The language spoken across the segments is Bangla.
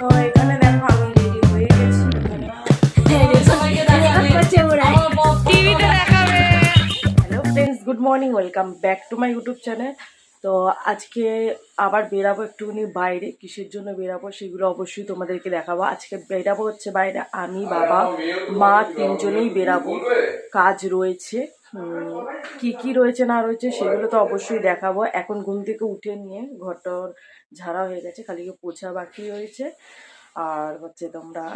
তো এখানে দেখো আমি হয়ে গেছি hello friends good morning welcome back to my YouTube channel তো আজকে আবার বেরাবো একটুখানি বাইরে, কিসের জন্য বেরাবো সেগুলো অবশ্যই তোমাদেরকে দেখাবো। আজকে বেরাবো হচ্ছে বাইরে, আমি, বাবা, মা তিনজনেই বেরাবো। কাজ রয়েছে। কি কি রয়েছে না রয়েছে সেগুলো তো অবশ্যই দেখাবো। এখন ঘুম থেকে উঠে নিয়ে ঘরটর ঝাড়া হয়ে গেছে, খালি পোছা বাকি রয়েছে। আর হচ্ছে তোমরা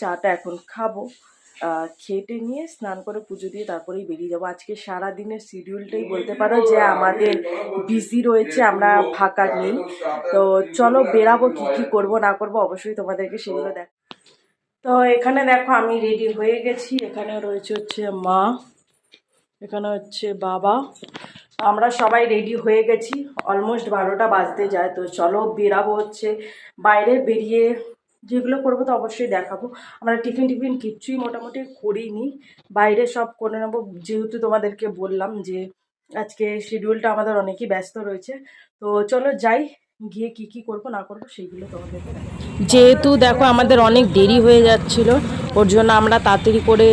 চাটা এখন খাব। খেটে নিয়ে স্নান করে পুজো দিয়ে তারপরেই বেরিয়ে যাব। আজকে সারা দিনের শিডিউলটাই বলতে পারো যে আমাদের বিজি রয়েছে, আমরা ফাঁকা নেই। তো চলো বেরাবো, কি কি করব, না করব অবশ্যই তোমাদেরকে সেগুলো দেখ তো এখানে দেখো আমি রেডি হয়ে গেছি। এখানে রয়েছে হচ্ছে মা। এখানে হচ্ছে বাবা। আমরা সবাই রেডি হয়ে গেছি। অলমোস্ট বারোটা বাজতে যায়। তো চলো বেরাবো হচ্ছে। বাইরে বেরিয়ে যেগুলো করব তো অবশ্যই দেখাবো। আমরা টিফিন টিফিন কিচ্ছুই মোটামুটি করিনি। বাইরে সব করে নেব। যেহেতু তোমাদেরকে বললাম যে আজকে শিডিউলটা আমাদের অনেকই ব্যস্ত রয়েছে। তো চলো যাই। গিয়ে কি কি করব, না করব সেইগুলো তোমাদেরকে যেহেতু দেখো আমাদের অনেক দেরি হয়ে যাচ্ছিল, ওর জন্য আমরা তাড়াতাড়ি করে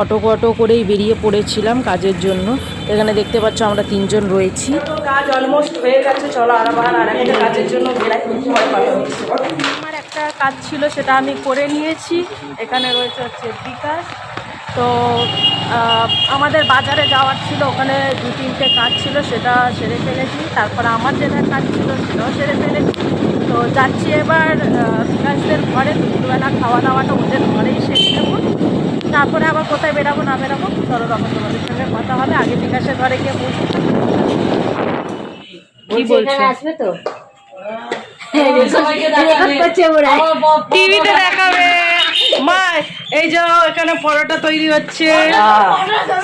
অটো অটো করেই বেরিয়ে পড়েছিলাম কাজের জন্য। এখানে দেখতে পাচ্ছ আমরা তিনজন রয়েছি। কাজ অলমোস্ট হয়ে গেছে, চলো আর আবার আর একটা কাজের জন্য আমার একটা কাজ ছিল, সেটা আমি করে নিয়েছি। এখানে রয়েছে হচ্ছে বিকাশ তো আমাদের বাজারে যাওয়ার ছিল, ওখানে দু তিনটে কাজ ছিল, সেটা সেরে ফেলেছি। তারপরে আমার যেটা কাজ ছিল, সেটাও সেরে ফেলেছি। তো যাচ্ছি এবার বিকাশদের ঘরে, দুপুরবেলা খাওয়া দাওয়াটা ওদের ঘরেই সেরে নেব। তারপরে আবার কোথায় বেরাবো না বেরাবো চলো তখন তোমাদের সঙ্গে কথা হবে। আগে বিকাশের ঘরে গিয়ে পৌঁছে কি বলছো? আসবে তো? করছে টিভিতে দেখাবে। মা এই যে এখানে পরোটা তৈরি হচ্ছে।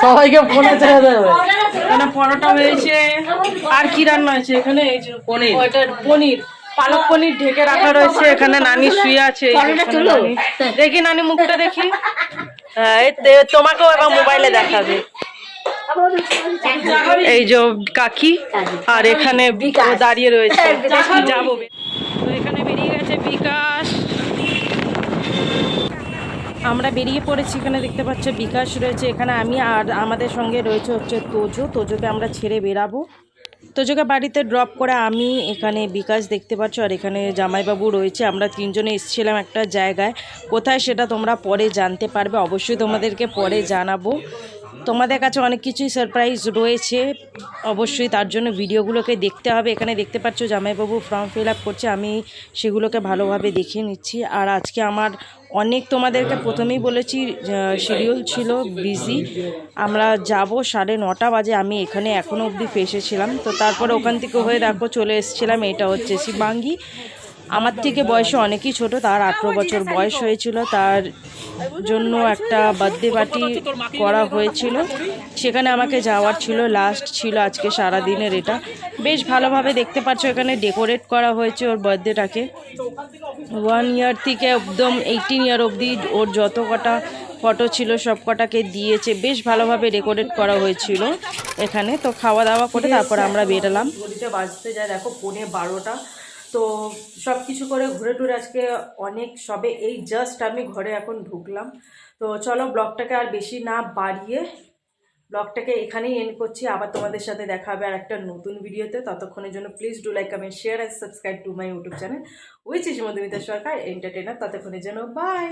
সবাইকে ফোনে ছেড়ে দেবে। এখানে পরোটা হয়েছে। আর কি রান্না হয়েছে এখানে? এই যে পনির। পনির। পালক পনির ঢেকে রাখা রয়েছে। এখানে নানি শুয়ে আছে। দেখি নানি মুখটা দেখি। তোমাকেও এবার মোবাইলে দেখাবে। এই যে কাকি আর এখানে দাঁড়িয়ে রয়েছে। হ্যাঁ, যাব। এখানে বেরিয়ে গেছে বিকাশ। আমরা বেরিয়ে পড়েছি এখানে দেখতে পাচ্ছ বিকাশ রয়েছে। এখানে আমি আর আমাদের সঙ্গে রয়েছে হচ্ছে তোজো। তোজোকে আমরা ছেড়ে বেরাবো। তোজোকে বাড়িতে ড্রপ করে আমি এখানে বিকাশ দেখতে পাচ্ছ, আর এখানে জামাইবাবু রয়েছে। আমরা তিনজনে এসেছিলাম একটা জায়গায়। কোথায় সেটা তোমরা পরে জানতে পারবে, অবশ্যই তোমাদেরকে পরে জানাব। তোমাদের কাছে অনেক কিছুই সারপ্রাইজ রয়েছে। অবশ্যই তার জন্য ভিডিওগুলোকে দেখতে হবে। এখানে দেখতে পাচ্ছ জামাইবাবু ফর্ম ফিল আপ করছে। আমি সেগুলোকে ভালোভাবে দেখে নিচ্ছি। আর আজকে আমার অনেক তোমাদেরকে প্রথমেই বলেছি শিডিউল ছিল বিজি আমরা যাব সাড়ে নটা বাজে। আমি এখানে এখনও অবধি ফেসেছিলাম তো তারপরে ওখান থেকে হয়ে দেখো চলে এসেছিলাম। এটা হচ্ছে শিবাঙ্গি। আমার থেকে বয়সে অনেকই ছোট, তার আঠেরো বছর বয়স হয়েছিল, তার জন্য একটা বার্থডে পার্টি করা হয়েছিল। সেখানে আমাকে যাওয়ার ছিল লাস্ট ছিল আজকে সারা দিনের এটা। বেশ ভালোভাবে দেখতে পাচ্ছ এখানে ডেকোরেট করা হয়েছে ওর বার্থডেটাকে ওয়ান ইয়ার থেকে একদম এইটিন ইয়ার অবধি ওর যত কটা ফটো ছিল, সব কটাকে দিয়েছে। বেশ ভালোভাবে ডেকোরেট করা হয়েছিল এখানে। তো খাওয়া দাওয়া করে তারপর আমরা বেরোলাম। বাজতে যায়, দেখো, পৌনে বারোটা। তো সব কিছু করে ঘুরে টুরে আজকে অনেক, সবে এই জাস্ট আমি ঘরে এখন ঢুকলাম। তো চলো ব্লগটাকে আর বেশি না বাড়িয়ে ব্লগটাকে এখানেই এন্ড করছি। আবার তোমাদের সাথে দেখা হবে আর একটা নতুন ভিডিওতে। ততক্ষণের জন্য please do like comment share and subscribe to my YouTube channel which is Madhumita Sarkar entertainer ততক্ষণের জন্য বাই